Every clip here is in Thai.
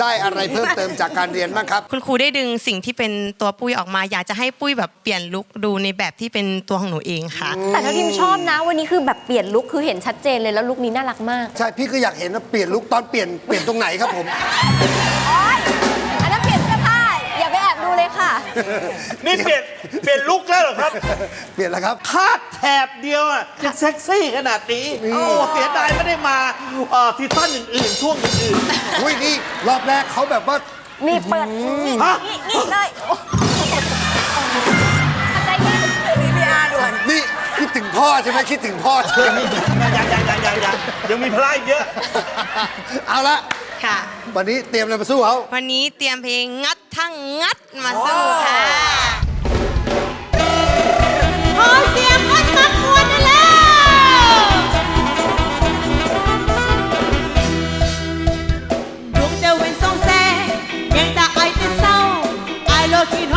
ได้อะไรเพิ่มเติมจากการเรียนบ้างครับ คุณครูได้ดึงสิ่งที่เป็นตัวปุ้ยออกมา อยากจะให้ปุ้ยแบบเปลี่ยนลุคดูในแบบที่เป็นตัวของหนูเองค่ะ แต่ถ้าทีมชอบนะ วันนี้คือแบบเปลี่ยนลุคคือเห็นชัดเจนเลยแล้วลุคนี้น่ารักมาก ใช่ พี่ก็อยากเห็นว่าเปลี่ยนลุคตอนเปลี่ยนเปลี่ยนตรงไหนครับผม โอ๊ย เลยค่ะ นี่เปลี่ยนเปลี่ยนลุกแล้วเหรอครับ เปลี่ยนแล้วครับ คาดแถบเดียวอะยังเซ็กซี่ขนาดนี้ โอ้เสียดายไม่ได้มาเอ่อที่ท่านอื่นๆช่วงอื่นอุ้ยนี่รอบแรกเขาแบบว่า นี่เปิด นี่ฮะนี่นี่เลยโอ้ใจเย็น CPR ด่วนนี่คิดถึงพ่อใช่ไหมคิดถึงพ่อใช่ไหมๆยังยังยังยังยังยังมีพลาดอีกเยอะ เอาละ ค่ะ วันนี้เตรียมอะไรมาสู้เขาวันนี้เตรียมเพลงงัดทั้งงัดมาสู้ค่ะขอเสียงคนมักมวนหน่อยแล้วดวงเจ้าเว้นสองแสงยังตาไอแต่เศร้าไอโลกิน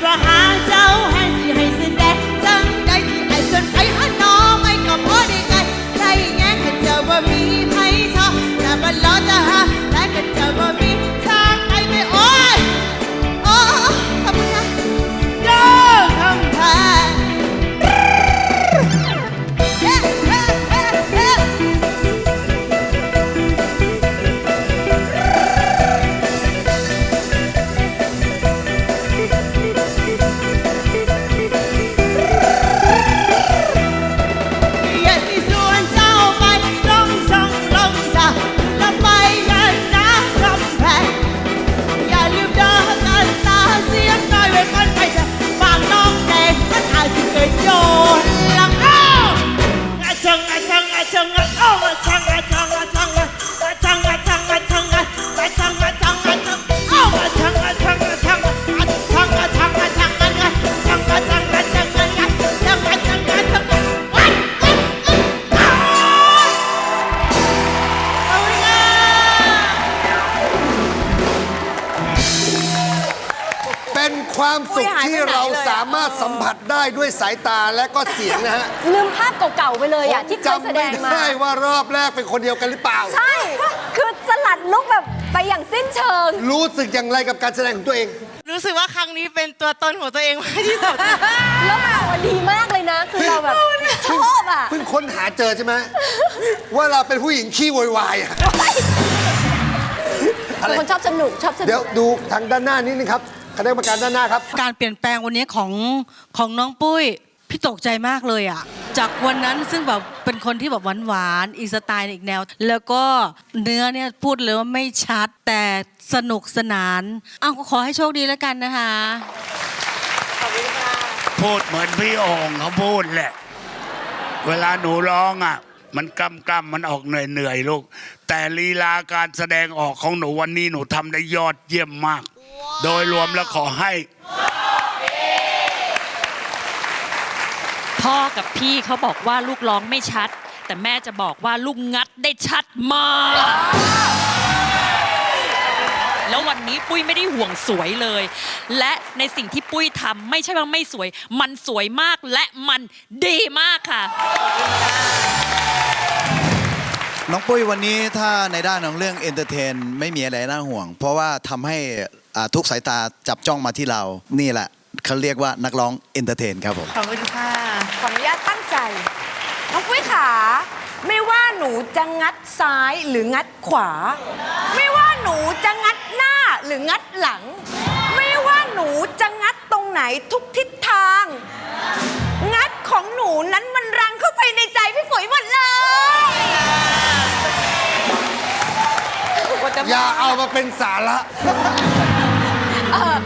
right behind. เป็นความสุขอุ้ยหายไปที่ไหนเราเลยอะสามารถสัมผัสได้ด้วยสายตาและก็เสียงนะฮะลืมภาพเก่าๆไปเลยอะที่เคยจำแสดไม่งมา ได้ว่ารอบแรกเป็นคนเดียวกันหรือเปล่า ใช่ คือสลัดลุกแบบไปอย่างสิ้นเชิง รู้สึกอย่างไรกับการแสดงของตัวเอง รู้สึกว่าครั้งนี้เป็นตัวตนของตัวเองมากที่สุด แล้วมาวันดีมากเลยนะ คือเราแบบชอบอะ เพิ่งค้นหาเจอใช่ไหม ว่าเราเป็นผู้หญิงขี้โวยวายอะเป็นคนชอบสนุกชอบสนุเดี๋ยวกดูทางด้านหน้านิดนึงครับค ณะกรรมการด้านหน้าครับ การเปลี่ยนแปลงวันนี้ของของน้องปุ้ย พี่ตกใจมากเลยอะจากวันนั้นซึ่งแบบเป็นคนที่แบบหวานๆอีกสไตล์อีกแนว แล้วก็เนื้อเนี่ยพูดเลยว่าไม่ชัดแต่สนุกสนานอ้าวก็ขอให้โชคดีแล้วกันนะคะ พูดเหมือนพี่โองเขาพูดแหละ เวลาหนูร้องอะ มันกำกำๆมันออกเหนื่อยเหนื่อยๆลูก แต่ลีลาการแสดงออกของหนูวันนี้หนูทำได้ยอดเยี่ยมมาก โดยรวมแล้วขอให้ พ่อกับพี่เขาบอกว่าลูกร้องไม่ชัด แต่แม่จะบอกว่าลูกงัดได้ชัดมาก แล้ววันนี้ปุ้ยไม่ได้ห่วงสวยเลย และในสิ่งที่ปุ้ยทำไม่ใช่ว่าไม่สวย มันสวยมากและมันดีมากค่ะ น้องปุ้ยวันนี้ถ้าในด้านของเรื่องเอนเตอร์เทนไม่มีอะไรน่าห่วง เพราะว่าทำให้อ่าทุกสายตาจับจ้องมาที่เรา นี่แหละเขาเรียกว่านักร้องเอนเตอร์เทนครับผม ขอบคุณค่ะขออนุญาตตั้งใจ น้องปุ้ยขาไม่ว่าหนูจะงัดซ้ายหรืองัดขวา ไม่ว่าหนูจะงัดหน้าหรืองัดหลัง ไม่ว่าหนูจะงัดตรงไหนทุกทิศทาง งัดของหนูนั้นมันรัง อย่าเอามาเป็นสาระ เออ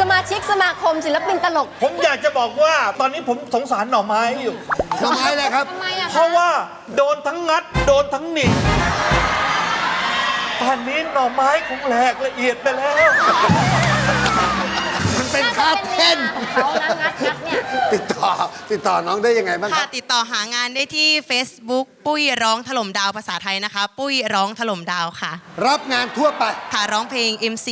สมาชิกสมาคมศิลปินตลก ผมอยากจะบอกว่าตอนนี้ผมสงสารหน่อไม้อยู่ ทำไมล่ะครับ ทำไมอะคะเพราะว่าโดนทั้งงัด โดนทั้งหนีบตอนนี้หน่อไม้คงแหลกละเอียดไปแล้ว มันเป็นคาเทนของเขานะงัดงัดเนี่ย ติดต่อ ติดต่อน้องได้ยังไงบ้างคค่ะรับติดต่อหางานได้ที่ Facebook ปุ้ยร้องถล่มดาวภาษาไทยนะคะ ปุ้ยร้องถล่มดาวค่ะ รับงานทั่วไป ค่ะร้องเพลง MC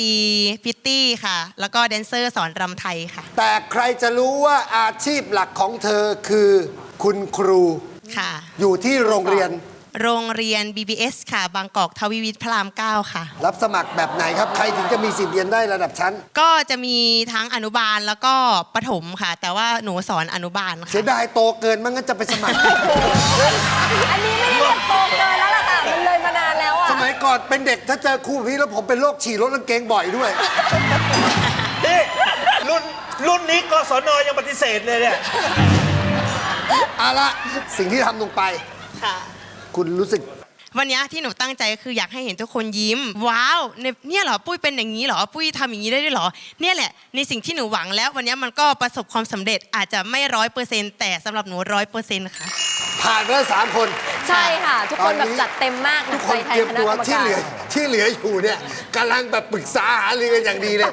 พิตตี้ค่ะ แล้วก็แดนเซอร์สอนรำไทยค่ะ แต่ใครจะรู้ว่าอาชีพหลักของเธอคือ คุณครูค่ะ อยู่ที่โรงเรียน โรงเรียน BBS ค่ะ บางกอกทวีวิทย์พระราม 9 ค่ะ รับสมัครแบบไหนครับ ใครถึงจะมีสิทธิ์เรียนได้ระดับชั้น ก็จะมีทั้งอนุบาลแล้วก็ประถมค่ะ แต่ว่าหนูสอนอนุบาลเสีค่ะยดายโตเกินมันงั้นจะไปสมัคร อันนี้ไม่ได้เรียกโตเกินแล้วล่ะค่ะ มันเลยมานานแล้วอะสมัยก่อนเป็นเด็กถ้าเจอครูแบบนี้แล้วผมเป็นโรคฉี่รถกางเกงบ่อยด้วย นี่รุ่นรุ่นนี้กศนยังปฏิเสธเลยเนี่ย เอาละสิ่งที่ทำลงไป ค่ะ คุณรู้สึก วันนี้ที่หนูตั้งใจก็คืออยากให้เห็นทุกคนยิ้ม ว้าวเนี่ยเนี่ยเหรอปุ้ยเป็นอย่างนี้เหรอปุ้ยทำอย่างนี้ได้ด้วยเหรอเนี่ยแหละในสิ่งที่หนูหวังแล้ววันนี้มันก็ประสบความสำเร็จอาจจะไม่ร้อยเปอร์เซ็นต์แต่สำหรับหนูร้อยเปอร์เซ็นต์ค่ะ ผ่านไปแล้วสามคน ใช่ค่ะ ทุกคนตแบอนบนี้ จัดเต็มมากหทุนักกคใจนแทเตรีนยมคณะตัวกรรมที่กาเหลือรที่เหลืออยู่เนี่ยกำลังแบบปรึกษาหารือกันอย่างดีเลย